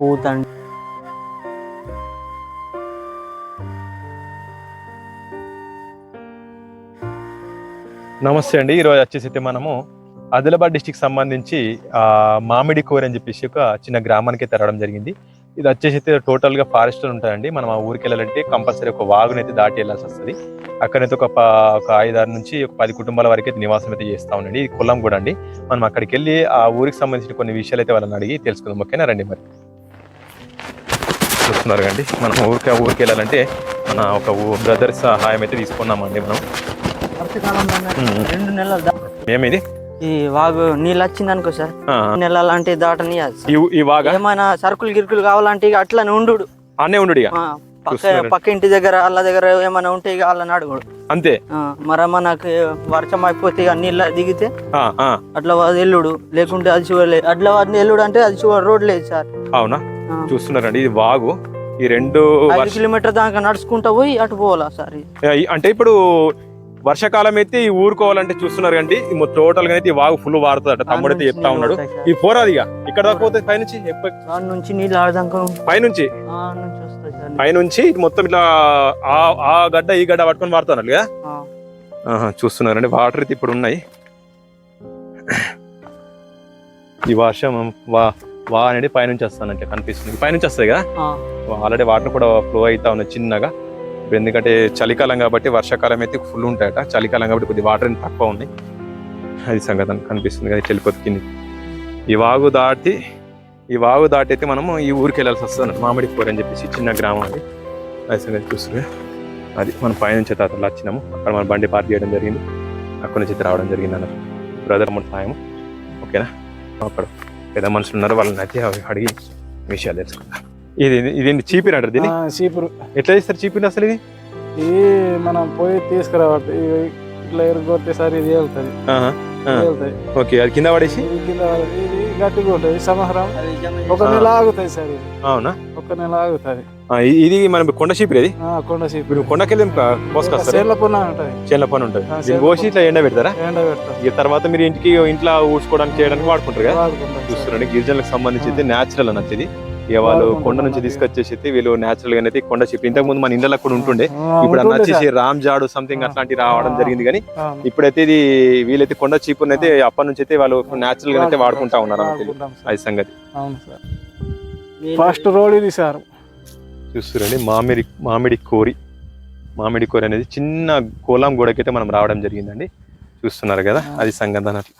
పూతండి నమస్తే అండి. ఈరోజు వచ్చేసి అయితే మనము ఆదిలాబాద్ డిస్టిక్ సంబంధించి ఆ, మామిడి కోరి అని చెప్పేసి ఒక చిన్న గ్రామానికి అయితే రావడం జరిగింది. ఇది వచ్చేసి అయితే టోటల్గా ఫారెస్ట్ ఉంటాయండి మనం ఆ ఊరికి వెళ్ళాలంటే కంపల్సరీ ఒక వాగునైతే దాటి వెళ్ళాల్సి వస్తుంది. అక్కడైతే ఒక ఒక ఐదారు నుంచి ఒక పది కుటుంబాల వరకు అయితే నివాసం అయితే చేస్తా ఉండండి. ఇది కొల్లం కూడా అండి. మనం అక్కడికి వెళ్ళి ఆ ఊరికి సంబంధించిన కొన్ని విషయాలు అయితే వాళ్ళని అడిగి తెలుసుకుందాం. ఓకేనా? రండి మరి. చూస్తున్నారు కండి మనం ఊరికి ఆ ఊరికి వెళ్ళాలంటే మన ఒక బ్రదర్ సహాయం అయితే తీసుకున్నామండి మనం. ఏమిది ఈ వాగు నీళ్ళు వచ్చింది అనుకో సార్. నెల లాంటి దాటని ఈ ఈ వాగా? ఏమైనా సరుకులు గిరుకులు కావాలంటే ఇక అట్లనే ఉండు అన్నే ఉండు పక్క ఇంటి దగ్గర వాళ్ళ దగ్గర ఏమైనా ఉంటే ఇక వాళ్ళని అడుగుడు. అంతే? మరి మనకు వర్షం అయిపోతే ఇక నీళ్ళ దిగితే అట్లా ఎల్లుడు లేకుంటే అది చూడలేదు అట్లా ఎల్లుడు అంటే అది చూడ రోడ్ లేదు సార్. అవునా. చూస్తున్నారండి. ఇది వాగు. ఈ రెండు కిలోమీటర్ దాకా నడుచుకుంటా పోయి అటు పోవాలా సార్. అంటే ఇప్పుడు వర్షాకాలం అయితే ఈ ఊరుకోవాలంటే చూస్తున్నారు కండి. టోటల్గా అయితే ఈ వాగు ఫుల్ వారుతుందట. తమ్ముడు అయితే చెప్తా ఉన్నాడు. ఈ పోరాది ఇక. ఇక్కడ దాకా పోతే పైనుంచి నుంచి నీళ్ళు పైనుంచి? పైనుంచి మొత్తం ఇట్లా ఆ ఆ గడ్డ ఈ గడ్డ పట్టుకొని వాడుతున్నారు కదా చూస్తున్నారండి. వాటర్ అయితే ఇప్పుడు ఉన్నాయి. ఈ వర్షం వా వా అనేది పైనుంచి వస్తానంటే కనిపిస్తుంది. పైనుంచి వస్తాయి కదా. ఆల్రెడీ వాటర్ కూడా ఫ్లో అవుతా ఉన్నాయి చిన్నగా. ఎందుకంటే చలికాలం కాబట్టి వర్షాకాలం అయితే ఫుల్ ఉంటాయట. చలికాలం కాబట్టి కొద్ది వాటర్ తక్కువ ఉన్నాయి అది సంగతి కనిపిస్తుంది కదా చెల్లిపోతు కింది. ఈ వాగు దాటి ఈ వాగు దాటి అయితే మనము ఈ ఊరికి వెళ్ళాల్సి వస్తుంది మామిడి కూర అని చెప్పేసి చిన్న గ్రామం అది. అది సంగతి చూస్తుంది అది మనం పైనుంచి తర్వాత వచ్చినాము. అక్కడ మన బండి పార్క్ చేయడం జరిగింది. అక్కడ నుంచి అయితే రావడం జరిగింది అన్నట్టు బ్రదర్ అమౌంట్ సాయం ఓకేనా? అక్కడ పెద్ద మనుషులు ఉన్నారు. వాళ్ళని అయితే అవి అడిగి విషయాలు తెలుసుకుందాం. ఇది ఇది చీపిరి అంటారు దీన్ని? ఆ, చీపురు. ఎట్లా చేస్తారు చీపిరి అసలు ఇది? ఇది మనం పోయి తీసుకురావద్దు ఇది ఇట్లా ఎరుగొట్టే సారి ఇది వెళ్తుంది. ఓకే అది కింద పడేసి? కింద ఇది గట్టిగా ఉంటుంది. సంవత్సరం. ఒక నెల ఆగుతాయి సార్ అవునా? ఒక నెల ఆగుతుంది. ఇది మన కొండ చీపిరి అది ఆ, కొండ చీపురు. కొండకెళ్ళి కోసుకొస్తారు? సేర్ల పున్న ఉంటుంది. చేనుల పని ఉంటుంది. దీన్ని చేనుల కోసి ఇట్లా ఎండ పెడతారా? ఎండ పెడతాం ఇక తర్వాత మీరు ఇంటికి ఇంట్లో ఊడ్చుకోవడానికి చేయడానికి వాడుకుంటారు కదా. చూస్తున్నారండి గిరిజనులకు సంబంధించి అయితే న్యాచురల్ అన్నట్టు ఇది. ఇక వాళ్ళు కొండ నుంచి. తీసుకొచ్చేసి అయితే వీళ్ళు న్యాచురల్గా అయితే కొండ చెప్పి ఇంతకు ముందు మన ఇండ్లలో కూడా ఉంటుండే ఇప్పుడు అన్న వచ్చేసి. రామ్ జాడు సంథింగ్. అట్లాంటి రావడం. జరిగింది కానీ. ఇప్పుడైతే ఇది వీళ్ళైతే కొండ చీపుని అయితే అప్పటి నుంచి అయితే వాళ్ళు న్యాచురల్గా అయితే వాడుకుంటా ఉన్నారు. అది సంగతి అవును సార్ నీళ్ళు- ఫస్ట్ రోడ్ ఇది సార్ చూస్తున్నారండి మామిడి మామిడి కోరి మామిడి కోరి అనేది చిన్న కోలం గోడకైతే మనం రావడం జరిగిందండి చూస్తున్నారు కదా అది సంగతి అన్నట్లు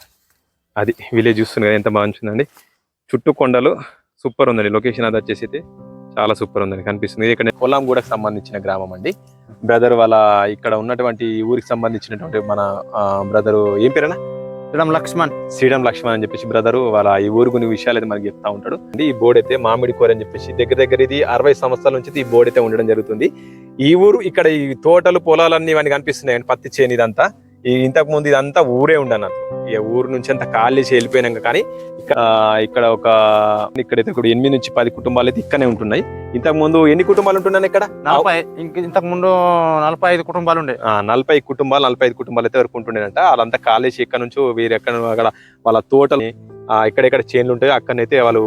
అది విలేజ్ చూస్తున్నారు కదా ఎంత బాగుంటుందండి చుట్టూ కొండలు సూపర్ ఉందండి. లొకేషన్ అది వచ్చేసి అయితే చాలా సూపర్ ఉందండి. కనిపిస్తుంది. ఇది ఇక్కడ గూడకు సంబంధించిన గ్రామం అండి. బ్రదర్ వాళ్ళ ఇక్కడ ఉన్నటువంటి ఊరికి సంబంధించినటువంటి మన బ్రదర్ ఏం పేరేనా శ్రీరామ్ లక్ష్మణ్. శ్రీరామ్ లక్ష్మణ్ అని చెప్పేసి బ్రదర్ వాళ్ళ ఈ ఊరు కొన్ని విషయాలు అయితే మనకి చెప్తా ఉంటాడు. అంటే ఈ బోర్డు అయితే మామిడి కూర అని చెప్పేసి దగ్గర దగ్గర ఇది అరవై సంవత్సరాల నుంచి ఈ బోర్డు అయితే ఉండడం జరుగుతుంది. ఈ ఊరు ఇక్కడ ఈ తోటలు పొలాలన్నీ ఇవన్నీ కనిపిస్తున్నాయి పత్తి చేను ఇంతకు ముందు ఇదంతా ఊరే ఉండనట్లు ఈ ఊరు నుంచి అంతా ఖాళీ చేసి వెళ్ళిపోయినాక కానీ ఇక్కడ ఇక్కడ ఒక ఇక్కడైతే ఇప్పుడు ఎనిమిది నుంచి పది కుటుంబాలు అయితే ఇక్కడనే ఉంటున్నాయి. ఇంతకు ముందు ఎన్ని కుటుంబాలు ఉంటున్నాయి ఇక్కడ? నలభై ఇంతకు ముందు నలభై ఐదు కుటుంబాలు ఉండే. నలభై కుటుంబాలు నలభై ఐదు కుటుంబాలు అయితే వరకు ఉంటుండేనంట. వాళ్ళంతా కాలేజ్ ఎక్కడ నుంచో వీరు ఎక్కడ అక్కడ వాళ్ళ తోటలు ఆ, ఎక్కడెక్కడ చేన్లు ఉంటాయో అక్కడనైతే వాళ్ళు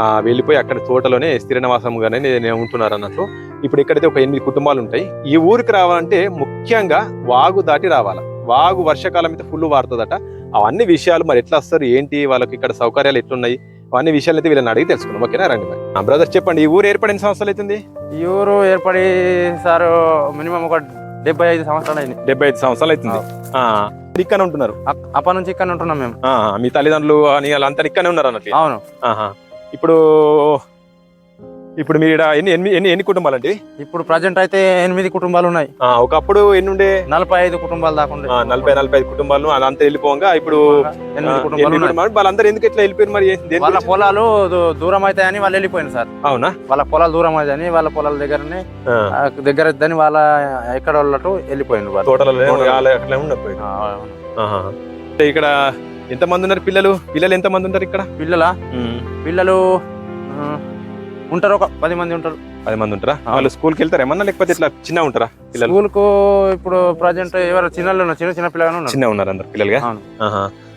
ఆ, వెళ్ళిపోయి అక్కడ తోటలోనే స్థిర నివాసంగానే నే- ఉంటున్నారు అన్నట్లు ఇప్పుడు ఇక్కడైతే ఒక ఎనిమిది కుటుంబాలు ఉంటాయి. ఈ ఊరికి రావాలంటే ముఖ్యంగా వాగు దాటి రావాలి? వాగు వర్షాకాలం అయితే ఫుల్ వారుతుందట. అవన్నీ విషయాలు మరి ఎట్లా వస్తారు? ఏంటి? వాళ్ళకి ఇక్కడ సౌకర్యాలు ఎట్లున్నాయి? అవన్నీ విషయాలు అయితే వీళ్ళని అడిగి తెలుసుకుందాం. ఓకేనా? రండి మరి. బ్రదర్ చెప్పండి ఈ ఊరు ఏర్పడిన సంవత్సరాలు అవుతుంది ఈ ఊరు ఏర్పడి సార్ మినిమం ఒక డెబ్బై ఐదు సంవత్సరాలు అయింది. డెబ్బై ఐదు సంవత్సరాలు అవుతుంది. ఇక్కడ ఉంటున్నారు? అప్పటి నుంచి ఇక్కడ ఉంటున్నాం మేము. మీ తల్లిదండ్రులు అని వాళ్ళంతా ఇక్కడనే ఉన్నారు అన్నట్టు అవును. ఆహా. ఇప్పుడు ఇప్పుడు మీరు ఎన్ని ఎన్ని ఎన్ని కుటుంబాలు అంటే ఇప్పుడు ప్రజెంట్ అయితే ఎనిమిది కుటుంబాలు ఉన్నాయి. ఒకప్పుడు ఎన్ని ఉండే నలభై ఐదు కుటుంబాలు దాకా ఉండే. నలభై నలభై ఐదు కుటుంబాలు అదంతా వెళ్ళిపోగా ఇప్పుడు వాళ్ళందరూ ఎందుకు ఇట్లా వెళ్ళిపోయారు మరి? వాళ్ళ? పొలాలు దూరం అవుతాయని వాళ్ళు వెళ్ళిపోయింది సార్. అవునా? వాళ్ళ పొలాలు దూరం అవుతాయని వాళ్ళ పొలాల దగ్గరనే దగ్గర ఇద్దని వాళ్ళ ఎక్కడ వాళ్ళటు వెళ్ళిపోయింది వాళ్ళు. తోటలలో ఇక్కడ ఎంత మంది ఉన్నారు పిల్లలు? పిల్లలు ఎంత మంది ఉంటారు ఇక్కడ? పిల్లల? పిల్లలు ఉంటారు ఒక పది మంది ఉంటారు. పది మంది ఉంటారా? వాళ్ళు స్కూల్కి వెళ్తారా? ఏమన్నా లేకపోతే ఇట్లా చిన్న ఉంటారా పిల్లలు? స్కూల్కు ఇప్పుడు ప్రజెంట్ ఎవరు చిన్న చిన్న చిన్న పిల్లగానే ఉన్నారు. చిన్న ఉన్నారు అందరు పిల్లలుగా.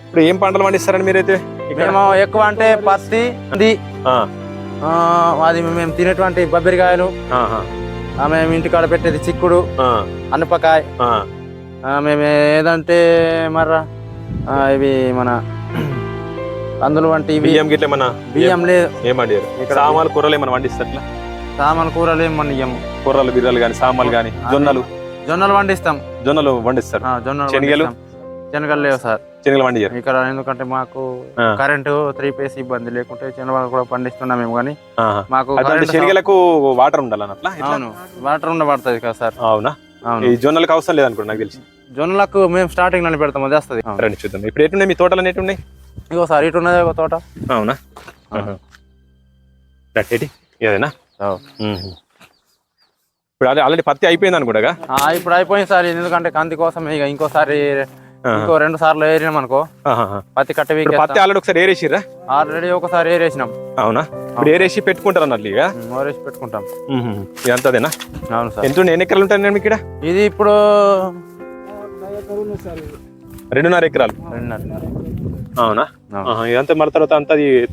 ఇప్పుడు ఏం పంటలు పండిస్తారండి మీరైతే మేము ఎక్కువ అంటే పత్తి అది అది మేము తినేటువంటి బొబ్బరికాయలు. మేము ఇంటికాడ పెట్టేది చిక్కుడు అనపకాయ మేము ఏదంటే మర్రా ఇవి మన అందులో వంటి బియ్యం గిట్ల ఏమన్నా? బియ్యం లేదు ఏమండి కూరలు ఏమన్నా పండిస్తారు సామాన్ కూరలు ఏం పండియ్యము కూరలు బిర్రలు కానీ సామాన్లు కానీ జొన్నలు? జొన్నలు పండిస్తాం జొన్నలు పండిస్తారు ఆ, జొన్నలు శనగలు? శనగలు లేవు సార్. శనగలు పండియరు ఇక్కడ ఎందుకంటే మాకు. కరెంటు త్రీ పేస్ ఇబ్బంది. లేకుంటే శనగలు కూడా పండిస్తున్నాం మేము కానీ. మాకు శనగలకు వాటర్ ఇట్లా? అవును. వాటర్ ఉండబడుతుంది కదా సార్. అవునా? అవును. ఈ జొన్నలకు అవసరం లేదనుకోండి నాకు తెలిసి. జొన్నలకు మేము స్టార్టింగ్లోనే పెడతాం అది వస్తుంది. రండి చూద్దాం. ఇప్పుడు ఎట్టున్నాయి మీ తోటలు ఎట్టున్నాయి ఇగో సార్ ఇటు ఉన్నది ఒక తోట. అవునా? ఏదైనా మ్మ్. ఇప్పుడు అదే ఆల్రెడీ పత్తి అయిపోయింది అనుకుంటా ఇప్పుడు అయిపోయింది సార్ ఎందుకంటే కంది కోసం ఇక ఇంకోసారి ఇంకో రెండు సార్లు ఏరినాం అనుకో. పత్తి కట్ట పత్తి ఆల్రెడీ ఒకసారి ఏరేసిర్రా? ఆల్రెడీ ఒకసారి ఏరేసినాం. అవునా? ఇప్పుడు ఏరేసి పెట్టుకుంటారు అన్నట్లు ఇక ఓరేసి పెట్టుకుంటాం. ఇదంతదేనా? అవును సార్. ఎంత ఎన్ని ఎకరాలు ఉంటాయి మీకు ఇక్కడ? ఇది ఇప్పుడు రెండున్నర ఎకరాలు. రెండున్నర. అవునా? ఇదంతా మరి తర్వాత అంతా అది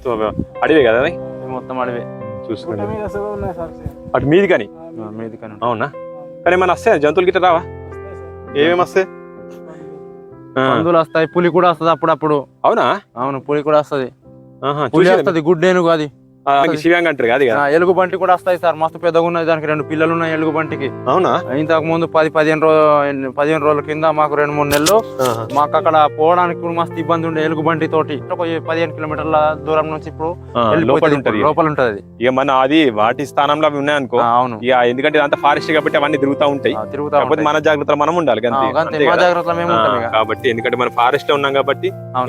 అడివే కదా అది? మొత్తం అడివే. చూసుకోండి సార్. అటు మీది కానీ? మీది. కానీ అవునా? కానీ మన వస్తాయి? జంతువులు గిట్ట రావా? ఏమేమి వస్తాయి? పందులు వస్తాయి పులి కూడా వస్తుంది అప్పుడప్పుడు. అవునా? అవును. పులి కూడా వస్తుంది. ఆహా, పులి? వస్తుంది గుడ్డేనుగు అది. ఆ, శివ్యాంగ్ అంటారు కదా అది ఎలుగు బంటి కూడా వస్తాయి సార్. మస్తు పెద్దగా ఉన్నాయి దానికి రెండు పిల్లలు ఉన్నాయి ఎలుగు బంటికి అవునా? ఇంతకు ముందు పది పదిహేను రోజు పదిహేను రోజుల కింద మాకు రెండు మూడు నెలలు. మాకు అక్కడ పోవడానికి కూడా మస్తు ఇబ్బంది ఉండే ఎలుగు బంటి తోటి పదిహేను కిలోమీటర్ల దూరం నుంచి ఇప్పుడు లోపల. ఉంటది. లోపల ఉంటది. ఇక మన అది వాటి స్థానంలో అవి ఉన్నాయనుకో ఆ, అవును. ఇక ఎందుకంటే అంత ఫారెస్ట్ కాబట్టి అవన్నీ తిరుగుతూ ఉంటాయి. తిరుగుతా. మన జాగ్రత్తలో మనం ఉండాలి కాబట్టి ఎందుకంటే మనం ఫారెస్ట్లో ఉన్నాం కాబట్టి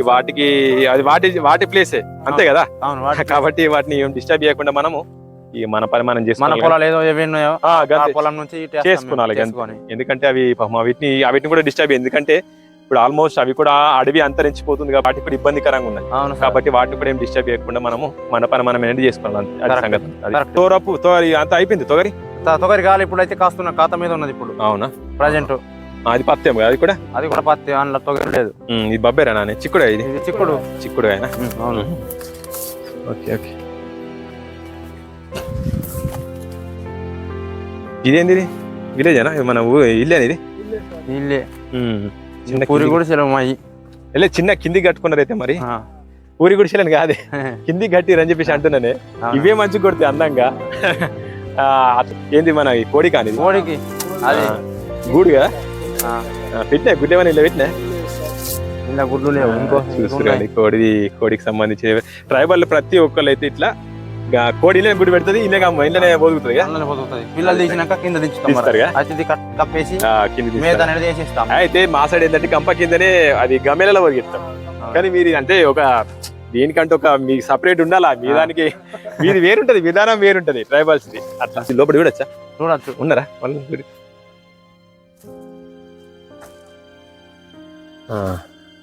వాటికి అది వాటి వాటి ప్లేసే అంతే కదా? కాబట్టి వాటిని ఏం డిస్టర్బ్ చేయకుండా మనము ఈ మన పని మనం మన చేసుకోవాలి పొలాలు ఏదో ఆ. పొలం నుంచి చేసుకున్నాలి ఎందుకంటే అవి వీటిని వీటిని కూడా డిస్టర్బ్ ఎందుకంటే ఇప్పుడు ఆల్మోస్ట్ అవి కూడా అడవి అంతరించిపోతుంది కాబట్టి కూడా ఇబ్బందికరంగా ఉన్నాయి. కాబట్టి వాటిని కూడా ఏం డిస్టర్బ్ చేయకుండా మనము మన పని మనం ఎండ్ చేసుకోవాలి. తోరపు తోరి అంత అయిపోయింది తొగరి? తొగరి గాలి ఇప్పుడు అయితే కాస్తున్న ఖాతా మీద ఉన్నది ఇప్పుడు. అవునా? ప్రజెంట్ అది పత్తేమో అది కూడా? అది కూడా పత్తి అందులో తొగరి లేదు. ఇది బబ్బేరా నాని చిక్కుడు ఇది? చిక్కుడు చిక్కుడు. ఆయన ఉమ్, అవును. Okay okay. ఇదేంది ఇది విలేజేనా మన ఇల్లేని ఇది ఇల్లే చిన్న పూరి సెలవు మాయి లే, చిన్న కింది కట్టుకున్నారు అయితే మరి. ఊరి గుడిసెలని కాదే కింది కట్టి అని చెప్పేసి అంటున్నానే. ఇవే మంచి కొడితే అందంగా ఏంది మన కోడి కాని? కోడికి అది గూడు కదా పెట్టినా గుడ్డేమని ఇలా పెట్టినా ఇలా గుడ్లు లేవు ఇంకో చూసుకోండి కోడి కోడికి సంబంధించి ట్రైబల్ ప్రతి ఒక్కళ్ళు అయితే ఇట్లా కోడి ఇల్లే గుడి పెడుతుంది ఇల్లే కమ్మ ఇల్లనే బతుకుతుంది కదా అందులోనే పోతుంది. పిల్లలు తీసినాక కింద దించుతాం మరి. తీస్తారుగా? కట్- కప్పేసి ఆ, కింది. అనేది వేసేస్తాం. అయితే మా సైడ్ ఏంటంటే కంప కిందనే అది గమేలలో వరిగిస్తాం కానీ మీరు అంటే ఒక దీనికంటే ఒక మీకు సపరేట్ ఉండాలా? మీ దానికి మీది వేరుంటది విధానం వేరుంటది ట్రైబల్స్ ది అట్లా లోపల చూడొచ్చా? చూడొచ్చు. ఉన్నారా? వాళ్ళు చూడు. ఆ,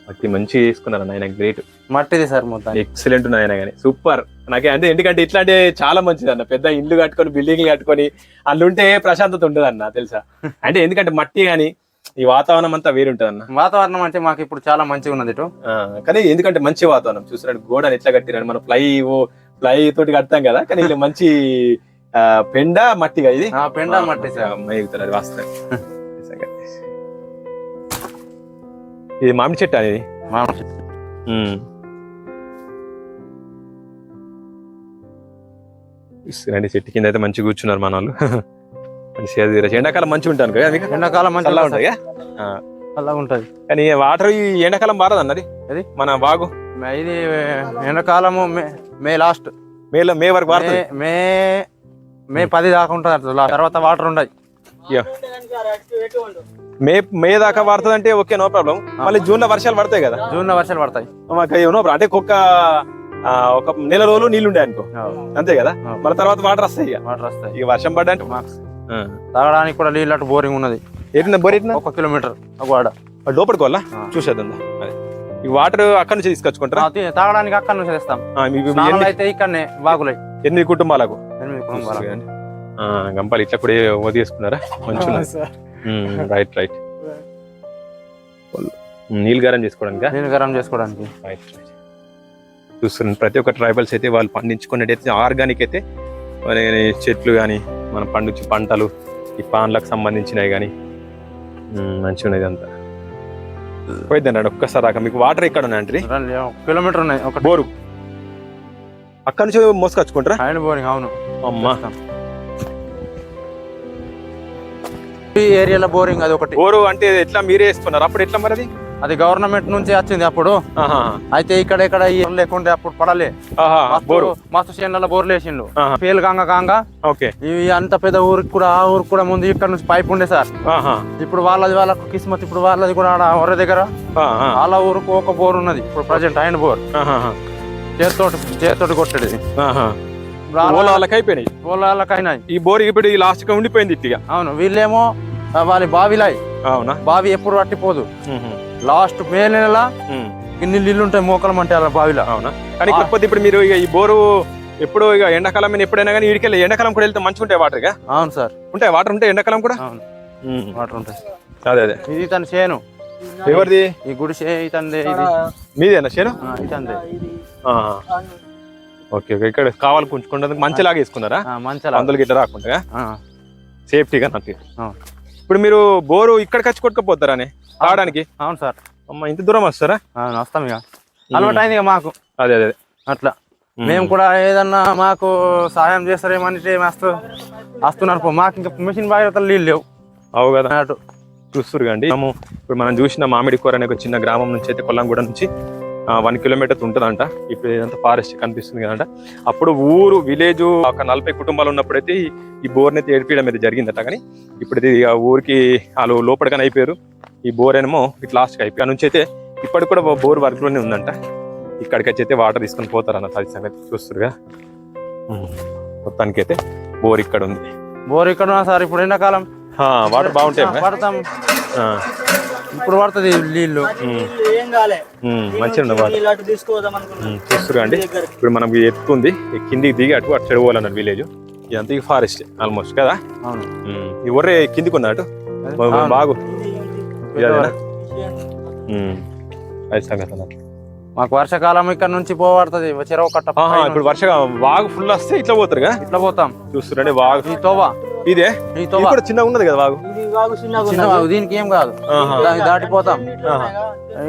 మట్టి మంచి వేసుకున్నారు ఆయన గ్రేట్ మట్టిది సార్ మొత్తం ఎక్సలెంట్ ఉన్నాయి ఆయన కానీ సూపర్ నాకే అంటే ఎందుకంటే ఇట్లా అంటే చాలా మంచిది అన్న. పెద్ద ఇల్లు కట్టుకొని బిల్డింగ్లు కట్టుకొని అందులో ఉంటే ప్రశాంతత ఉండదు అన్న తెలుసా? అంటే ఎందుకంటే మట్టి కానీ ఈ వాతావరణం అంతా వేరుంటది అన్న. వాతావరణం అంటే మాకు ఇప్పుడు చాలా మంచిగా ఉన్నది ఇటు. కానీ ఎందుకంటే మంచి వాతావరణం. చూసినట్టు గోడని ఎట్లా కట్టిరని మనం ఫ్లై ఫ్లై తోటి కడతాం కదా కానీ ఇలా మంచి ఆ, పెండ మట్టిగా ఇది. ఆ, పెండ మట్టి సార్. వాస్తవం. ఇది మామిడి చెట్టు అనేది మామిడి చెట్టు. రెండు చెట్టు కింద అయితే మంచిగా కూర్చున్నారు మన వాళ్ళు మంచిగా అది రచ- ఎండాకాలం మంచిగా ఉంటాను కదా మీకు? ఎండాకాలం మంచిగా చల్లగా ఉంటుంది. చల్లగా ఉంటది. కానీ వాటర్ ఈ ఎండాకాలం బారదు అన్నది? ఏది? మన బాగు ఇది ఎండాకాలము మే మే లాస్ట్. మేలో మే వరకు వాడుతుంది? మే మే పది దాకా ఉంటుంది. తర్వాత వాటర్ ఉండయి మే మే దాకా వాడుతుంది అంటే ఓకే నో ప్రాబ్లం. మళ్ళీ జూన్లో వర్షాలు పడతాయి కదా. జూన్లో వర్షాలు పడతాయి. మాకు నో ప్రాబ్లం. అంటే ఒక్క ఆ, ఒక నెల రోజులు నీళ్ళు ఉండే అనుకో. అంతే కదా? మళ్ళీ తర్వాత వాటర్ వస్తాయి ఇక. వాటర్ వస్తాయి. ఇక వర్షం పడ్డా అంటే తాగడానికి కూడా నీళ్ళు అటు బోరింగ్ ఉన్నది. ఎట్టిన బోర్ ఒక కిలోమీటర్ ఒక వాడ. లోపలికి వాళ్ళ ఆ. చూసేద్దాం దా. అదే ఈ వాటర్ అక్కడ నుంచి తీసుకొచ్చుకుంటారా? తాగడానికి అక్కడ నుంచి తెస్తాం. అయితే ఇక్కడనే బాగులై ఎనిమిది కుటుంబాలకు? ఎనిమిది కుటుంబాలు ఆ, గంపాలు ఇట్లా కూడా వదిలేసుకున్నారా మంచిగా రైట్ రైట్ నీళ్ళు గరం చేసుకోవడానికి? నీళ్ళు గరం చేసుకోవడానికి. చూస్తున్నాను ప్రతి ఒక్క ట్రైబల్స్ అయితే వాళ్ళు పండించుకునేటైతే ఆర్గానిక్ అయితే చెట్లు కానీ మనం పండించే పంటలు ఈ పాన్లకు సంబంధించినవి కానీ మంచిగా ఉన్నది అంతా. పోయిద్దండి ఒక్కసారి దాకా మీకు వాటర్ ఎక్కడ ఉన్నాయంటే కిలోమీటర్ ఉన్నాయి ఒక బోరు. అక్కడ నుంచి మోసుకొచ్చుకుంటారా? హ్యాండ్ బోరింగ్ అవును. అమ్మా. ఈ ఏరియాలో బోరింగ్ అది ఒకటి. బోరు అంటే ఎట్లా మీరే వేసుకున్నారు అప్పుడు ఎట్లా మరి అది? అది గవర్నమెంట్ నుంచి వచ్చింది అప్పుడు. ఆహా, అయితే ఇక్కడ ఇక్కడ ఈ లేకుంటే అప్పుడు పడలే. బోరు. మస్తు చేనులలో బోర్లు వేసిండు. పేలు కాంగ కాంగ. ఓకే. ఇవి అంత పెద్ద ఊరికి కూడా ఆ ఊరికి కూడా ముందు ఇక్కడ నుంచి పైప్ ఉండే సార్. ఆహా, ఇప్పుడు వాళ్ళది వాళ్ళకు కిస్మత్ ఇప్పుడు వాళ్ళది కూడా ఆడ ఒరే దగ్గర. వాళ్ళ ఊరికి ఒక బోర్ ఉన్నది. ఇప్పుడు ప్రజెంట్ ఆయన బోర్. ఆహా, చేతితోటి చేతితోటి కొట్టేది. ఆహా. వాళ్ళ- ఓలా వాళ్ళకి అయిపోయినాయి వాళ్ళకైనా ఈ బోరు ఇప్పుడు ఈ లాస్ట్గా ఉండిపోయింది ఇట్టిగా. అవును వీళ్ళేమో వాళ్ళ బావిలాయి అవునా? బావి ఎప్పుడు పట్టిపోదు. లాస్ట్ మే నెల ఇన్ని నీళ్ళు ఉంటాయి మోకలం అంటే అలా బావిలో. అవునా? కానీ కాకపోతే ఇప్పుడు మీరు ఇక ఈ బోరు ఎప్పుడు ఇక ఎండాకాలం ఎప్పుడైనా కానీ ఇడికెళ్ళి ఎండాకాలం కూడా వెళ్తే మంచిగా ఉంటాయి వాటర్గా అవును సార్. ఉంటాయి వాటర్ ఉంటాయి ఎండాకాలం కూడా? అవును. వాటర్ ఉంటాయి. అదే అదే. ఇది తన చేను. ఎవరిది? ఈ గుడిసే ఇతందే ఇది. మీదేనా చేను? ఇతందే. Okay okay. ఇక్కడ కావాలి పుంజుకుంటే మంచిలాగా వేసుకున్నారా? మంచిలా అందులో గిట్ల రాకుండా సేఫ్టీగా నాకు. ఇప్పుడు మీరు బోరు ఇక్కడికి వచ్చి కొట్టుకుపోతారని తాగడానికి అవును. సార్. అమ్మ ఇంత దూరం వస్తారా? వస్తాం ఇక అలవాటు అయింది ఇక మాకు. అదే అదే. అట్లా. మేము. కూడా ఏదన్నా మాకు సాయం చేస్తారేమంటే మస్తు వస్తున్నారు. మాకు ఇంకా మిషన్ బాగా నీళ్ళు లేవు. అవు కదా. అన్నట్టు. చూస్తురు కండి మనము ఇప్పుడు మనం చూసిన మామిడి కూర అనే ఒక చిన్న గ్రామం నుంచి అయితే కొల్లంగూడ నుంచి వన్ కిలోమీటర్ ఉంటుందంట. ఇప్పుడు ఇదంతా ఫారెస్ట్ కనిపిస్తుంది కదంట. అప్పుడు ఊరు విలేజ్ ఒక నలభై కుటుంబాలు ఉన్నప్పుడైతే ఈ- ఈ బోర్ని అయితే ఏడిపించడం అయితే జరిగిందట. కానీ ఇప్పుడు ఇది ఇక ఊరికి వాళ్ళు లోపలికని అయిపోయారు. ఈ బోర్ ఏమో ఇట్లా లాస్ట్కి అయిపోయి నుంచి అయితే ఇప్పటికి కూడా బోర్ వర్క్లోనే ఉందంట. ఇక్కడికి వచ్చి అయితే వాటర్ తీసుకొని పోతారన్న అది సంగతి చూస్తురుగా. మొత్తానికి అయితే బోర్ ఇక్కడ ఉంది. బోర్ ఇక్కడ ఉన్నా సార్? ఇప్పుడు ఎండాకాలం. వాటర్ బాగుంటాయి పడతాం. ఇప్పుడు పడుతుంది నీళ్ళు. మంచిగా ఉండవు వాటర్. నీళ్ళు అటు తీసుకోదాం అనుకున్నాం చూస్తురు అండి. ఇప్పుడు మనం ఎత్తుకుంది. ఈ కిందికి దిగి అటు అటు చెడుకోవాలన్నారు విలేజ్ ఇదంతా ఫారెస్ట్ ఆల్మోస్ట్ కదా? ఈ ఒర్రే కిందికి ఉంది అటు. బాగు. అది సంగతి అన్నట్టు. మాకు వర్షాకాలం ఇక్కడ నుంచి పోబడుతుంది. చెరవ కట్ట పైన ఇప్పుడు వర్షగా వాగు ఫుల్ వస్తే ఇట్లా పోతారుగా ఇట్లా పోతాం. చూస్తురండి వాగు ఈ తోవ. ఇదే? ఈ తోవ. కూడా చిన్నగా ఉన్నది కదా వాగు? ఇది బాగు చిన్నగా చిన్న దీనికి ఏం కాదు. దాటిపోతాం.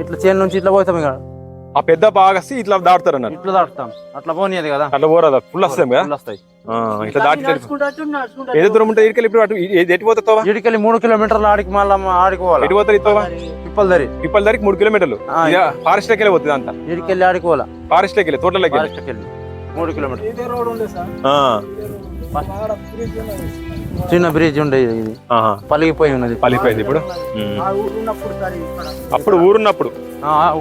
ఇట్లా చేను నుంచి ఇట్లా పోతాం ఇక ఆ పెద్ద బాగా వస్తే ఇట్లా దాటుతారు అన్నారు. ఇట్లా దాటుతాం. అట్లా పోనీయదు కదా. అట్లా పోరాదా? ఫుల్ వస్తాం కదా? ఫుల్ వస్తాయి. ఇట్లా దాటి ఏదో దూరం ఉంటే ఇటుకెళ్ళి ఇప్పుడు అటు ఎటు పోతావా ఇటుకెళ్ళి మూడు కిలోమీటర్లు ఆడికి మళ్ళీ ఆడుకోవాలి ఎటు పోతారు ఇస్తావా పిప్పలు దరి. పిప్పల దారికి మూడు కిలోమీటర్లు. ఆ, ఫారెస్ట్లోకి వెళ్ళి పోతుంది అంతా. ఇటుకెళ్ళి ఆడుకోవాలా ఫారెస్ట్లోకి వెళ్ళి తోటలోకి మూడు కిలోమీటర్లు. ఇదే చిన్న బ్రిడ్జ్ ఉండేది ఇది. ఆహా. పలిగిపోయి ఉన్నది. పలిపోయింది ఇప్పుడు? అప్పుడు ఊరున్నప్పుడు?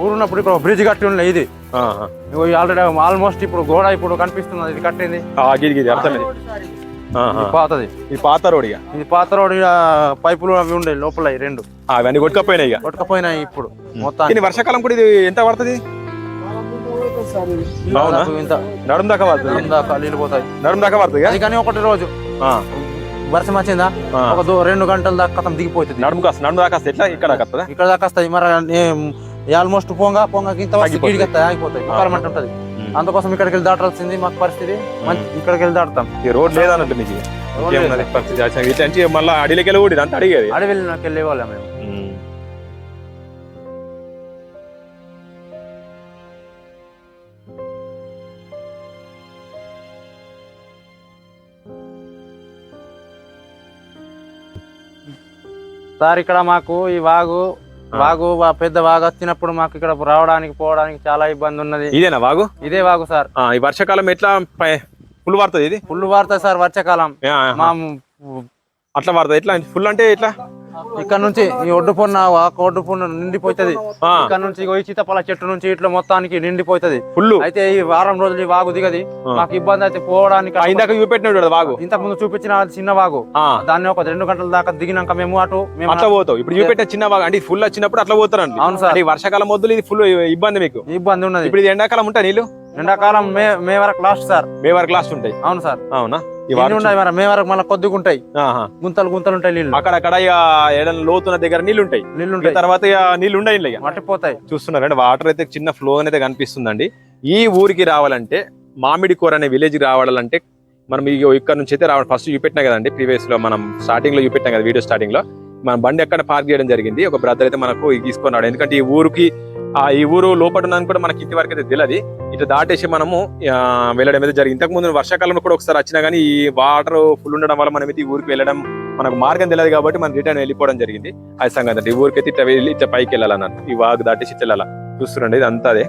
ఊరున్నప్పుడు ఇప్పుడు బ్రిడ్జ్ కట్టి ఉండే ఇది. ఆల్రెడీ ఆల్మోస్ట్ ఇప్పుడు గోడ ఇప్పుడు కనిపిస్తున్నది. ఇది కట్టింది. ఆ, గిది గిది అర్థమైంది. ఇది. ఇది పాతది. ఈ పాత రోడ్ ఇక ఇది పాత రోడ్ పైపులు అవి ఉండే లోపల రెండు. ఆ, అవన్నీ కొట్టుకపోయినాయి ఇక కొట్టకపోయినాయి ఇప్పుడు మొత్తం వర్షాకాలం కూడా ఇది ఎంత పడుతుంది? ఇది. నడుము దాకా పడుతుంది? నీళ్ళు పోతాయి. నడుము దాకా పడుతుంది కానీ ఒకటి రోజు. ఆ, వర్షం వచ్చిందా. ఒక రెండు గంటల దాకా కథం దిగిపోతుంది. నడుము కాస్త నడుము దాకా ఎట్లా ఇక్కడ వస్తుందా? ఇక్కడ దాకా వస్తాయి. మరి ఆల్మోస్ట్ పొంగ పొంగ ఇంత ఆగిపోతాయి. ముక్కలమంట ఉంటది. అందుకోసం ఇక్కడికి వెళ్ళి దాటాల్సింది మాకు పరిస్థితి. మంచి ఇక్కడికి వెళ్ళి దాటుతాం. ఈ రోడ్ లేదన్నట్టు మీకు. పరిస్థితి? మళ్ళీ అడిలోకి వెళ్ళి కూడా ఇదంతా అడిగేది? అడవిలో నాకు వెళ్ళే వాళ్ళం మేము. సార్ ఇక్కడ మాకు ఈ వాగు వాగు వా- పెద్ద వాగు వచ్చినప్పుడు మాకు ఇక్కడ రావడానికి పోవడానికి చాలా ఇబ్బంది ఉన్నది. ఇదేనా బాగు ఇదే వాగు సార్. ఆ, ఈ వర్షాకాలం ఎట్లా ఫుల్ పడుతుంది ఇది? ఫుల్ వారుతుంది సార్ వర్షాకాలం. మా అట్లా పడుతుంది ఎట్లా? ఫుల్ అంటే ఎట్లా? ఇక్కడ నుంచి ఈ ఒడ్డు పొన్న వాకు ఒడ్డు పొన్న నిండిపోతుంది ఇక్కడ నుంచి ఈ చెట్టు నుంచి ఇట్లా మొత్తానికి నిండిపోతుంది. ఫుల్ అయితే ఈ వారం రోజులు ఈ వాగు దిగది. మాకు ఇబ్బంది అయితే పోవడానికి ఇందాక చూపెట్టినాడు బాగు ఇంతకు ముందు చూపించిన చిన్న వాగు. దాన్ని ఒక రెండు గంటల దాకా దిగినాక మేము అటు మేము అట్లా పోతావు. ఇప్పుడు చూపెట్టే చిన్న బాగా అంటే ఫుల్ వచ్చినప్పుడు అట్లా పోతారండి. అవును సార్. ఈ వర్షాకాలం మొదలు ఇది ఫుల్ ఇబ్బంది మీకు. ఇబ్బంది ఉన్నది. ఇప్పుడు ఇది ఎండాకాలం ఉంటాయి నీళ్ళు? ఎండాకాలం మే మే వరకు లాస్ట్ సార్. మే వరకు లాస్ట్ ఉంటాయి. అవును సార్. అవునా? ఉన్నాయి మరి? మే వరకు మళ్ళీ కొద్దిగా ఉంటాయి. గుంతలు గుంతలు ఉంటాయి నీళ్ళు. అక్కడక్కడ ఏడన లోతున్న దగ్గర నీళ్ళు ఉంటాయి నీళ్ళు ఉంటాయి తర్వాత నీళ్ళు ఉండయి మట్టిపోతాయి చూస్తున్నారండి వాటర్ అయితే చిన్న ఫ్లో అనేది కనిపిస్తుందండి. ఈ ఊరికి రావాలంటే మామిడి కూర అనే విలేజ్ రావాలంటే మనం ఇక్కడ నుంచి అయితే రావాలి. ఫస్ట్ చూపెట్టినా కదండి ప్రీవియస్లో మనం స్టార్టింగ్లో చూపెట్టాం కదా వీడియో స్టార్టింగ్లో. మన బండి ఎక్కడ పార్క్ చేయడం జరిగింది ఒక బ్రదర్ అయితే మనకు తీసుకున్నాడు. ఎందుకంటే ఈ ఊరికి ఆ ఈ ఊరు లోపల కూడా మనకి ఇంటి వరకు అయితే తెలియదు ఇటు దాటేసి మనము వెళ్ళడం అయితే జరిగింది. ఇంతకు ముందు వర్షాకాలంలో కూడా ఒకసారి వచ్చినా కానీ ఈ వాటర్ ఫుల్ ఉండడం వల్ల మనం అయితే ఈ ఊరికి వెళ్ళడం మనకు మార్గం తెలియదు కాబట్టి మనం రిటర్న్ వెళ్ళిపోవడం జరిగింది. అది సంగతి అంటే ఈ ఊరికి అయితే ఇట్లా వెళ్ళి ఇట్లా పైకి వెళ్ళాలన్నట్టు ఈ వాగు దాటేసి ఇట్లా వెళ్ళాలి? చూస్తుండండి ఇదంతా అదే.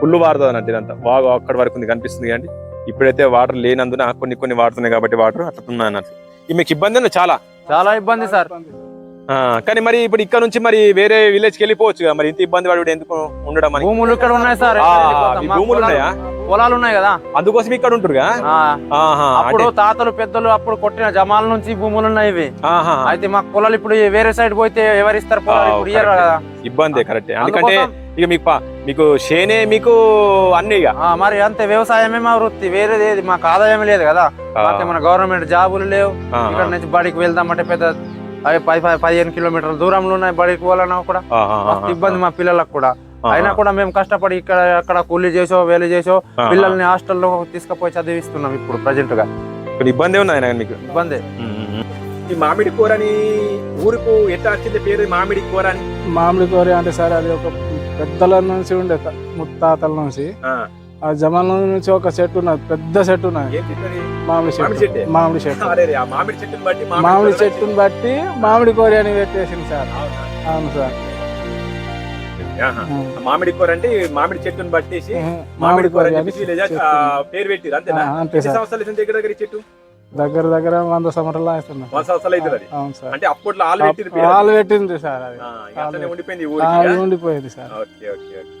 ఫుల్ వారుతుంది అన్నట్టు ఇదంతా. వాగు అక్కడి వరకు ఉంది కనిపిస్తుంది కానీ ఇప్పుడైతే వాటర్ లేనందున కొన్ని కొన్ని వాడుతున్నాయి కాబట్టి వాటర్ అట్లా అన్నట్టు ఇది మీకు ఇబ్బంది ఉంది? చాలా. చాలా ఇబ్బంది సార్. కానీ మరి ఇప్పుడు ఇక్కడ నుంచి మరి వేరే విలేజ్కి వెళ్ళిపోవచ్చు కదా మరి. ఇంత ఇబ్బంది పడి ఎందుకు ఉండడం అని? భూములు ఇక్కడ ఉన్నాయి సార్? మీ భూములు ఉన్నాయా? పొలాలు ఉన్నాయి కదా. అందుకోసం ఇక్కడ ఉంటురుగా అప్పుడు అంటే- తాతలు పెద్దలు అప్పుడు కొట్టిన జమాల నుంచి భూములు ఉన్నాయి ఇవి. అయితే మాకు పొలాలు ఇప్పుడు వేరే సైడ్ పోతే ఎవరిస్తారు పొలాలు. కదా. ఇబ్బందే కరెక్ట్ ఎందుకంటే ఇక మీకు పా- మీకు షేనే మీకు అన్ని మరి అంతే వ్యవసాయమే మా వృత్తి. వేరేది ఏది? మాకు ఆదాయం లేదు కదా. మాకేమైనా గవర్నమెంట్ జాబులు లేవు. ఇక్కడ నుంచి బడికి వెళ్దామంటే పెద్ద అవి పది పది- పదిహేను కిలోమీటర్ల దూరంలో ఉన్నాయి బడికి పోవాలన్నా కూడా. ఇబ్బంది మా పిల్లలకు కూడా. అయినా కూడా మేము కష్టపడి ఇక్కడ అక్కడ కూలీ చేసో వేలు చేసో పిల్లల్ని హాస్టల్లో తీసుకుపోయి చదివిస్తున్నాం ఇప్పుడు ప్రజెంట్గా. ఇక్కడ ఇబ్బంది ఉన్నది ఆయన మీకు? ఇబ్బంది. ఈ మామిడి కూరని ఊరుకు ఎట్లా వచ్చింది పేరు? మామిడి కూర అని. మామిడి కోరి అంటే సార్ అది ఒక పెద్దల నుంచి ఉండే ముత్తాతల నుంచి. ఆ జమాల నుంచి ఒక చెట్టు ఉన్నది పెద్ద చెట్టు ఉన్నది? మామిడి మామిడి చెట్టే? మామిడి చెట్టు మామిడి చెట్టుని బట్టి మామిడి చెట్టుని బట్టి మామిడి కోరి అని పెట్టేసింది సార్. అవునా? సార్. మామిడి కూర అంటే మామిడి చెట్టుని బట్టేసి. మామిడి కూర పేరు పెట్టిరు అంతేనా? సంవత్సరాలు దగ్గర దగ్గర చెట్టు? దగ్గర దగ్గర వంద సంవత్సరాలు అవుతుంది. వంద సంవత్సరాలు అవుతుంది అవును సార్. అంటే అప్పట్లో ఆలు పేరు వాళ్ళు పెట్టింది సార్ అది. ఉండిపోయింది ఉండిపోయింది సార్. Okay okay okay.